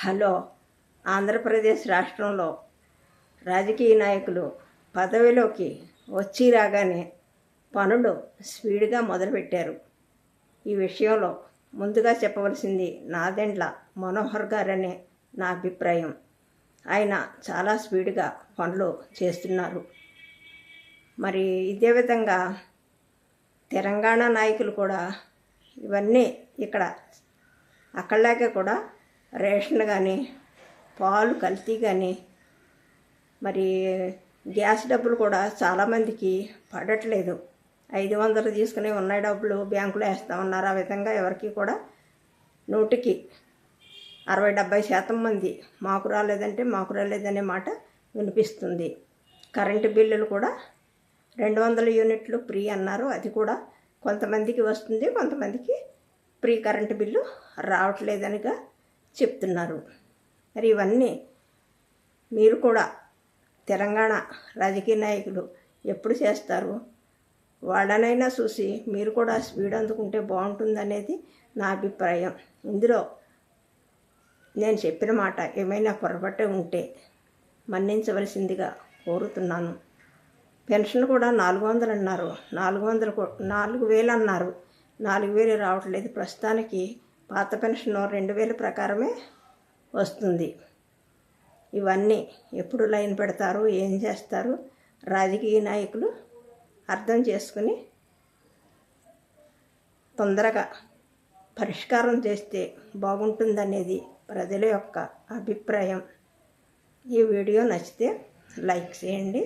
Hello. Andhra Pradesh రాష్ట్రంలో రాజకీయ నాయకులు పదవిలోకి వచ్చి రాగానే పనులు స్పీడ్గా మొదలుపెట్టారు. ఈ విషయంలో ముందుగా చెప్పవలసింది నాదెండ్ల మనోహర్ గారనే నా అభిప్రాయం. ఆయన చాలా స్పీడ్గా పనులు చేస్తున్నారు. మరి ఇదే విధంగా తెలంగాణ నాయకులు కూడా ఇవన్నీ ఇక్కడ అక్కడలాగే కూడా రేషన్ కానీ పాలు కల్తీ కానీ మరి గ్యాస్ డబ్బులు కూడా చాలామందికి పడట్లేదు. ఐదు వందలు తీసుకుని ఉన్న డబ్బులు బ్యాంకులో వేస్తూ ఉన్నారు. ఆ విధంగా ఎవరికి కూడా నూటికి అరవై డెబ్బై శాతం మంది మాకు రాలేదంటే మాకు రాలేదనే మాట వినిపిస్తుంది. కరెంటు బిల్లులు కూడా రెండు వందల యూనిట్లు ఫ్రీ అన్నారు. అది కూడా కొంతమందికి వస్తుంది కొంతమందికి ఫ్రీ కరెంటు బిల్లు రావట్లేదనిగా చెప్తున్నారు. మరి ఇవన్నీ మీరు కూడా తెలంగాణ రాజకీయ నాయకులు ఎప్పుడు చేస్తారు? వాళ్ళనైనా చూసి మీరు కూడా స్పీడ్ అందుకుంటే బాగుంటుందనేది నా అభిప్రాయం. ఇందులో నేను చెప్పిన మాట ఏమైనా పొరపాటే ఉంటే మన్నించవలసిందిగా కోరుతున్నాను. పెన్షన్ కూడా నాలుగు వందలు అన్నారు. నాలుగు వందలు నాలుగు వేలు అన్నారు. నాలుగు వేలు రావట్లేదు. ప్రస్తుతానికి పాత పెన్షన్ రెండు వేల ప్రకారమే వస్తుంది. ఇవన్నీ ఎప్పుడు లైన్ పెడతారు ఏం చేస్తారు రాజకీయ నాయకులు అర్థం చేసుకుని తొందరగా పరిష్కారం చేస్తే బాగుంటుందనేది ప్రజల యొక్క అభిప్రాయం. ఈ వీడియో నచ్చితే లైక్ చేయండి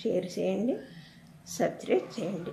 షేర్ చేయండి సబ్స్క్రైబ్ చేయండి.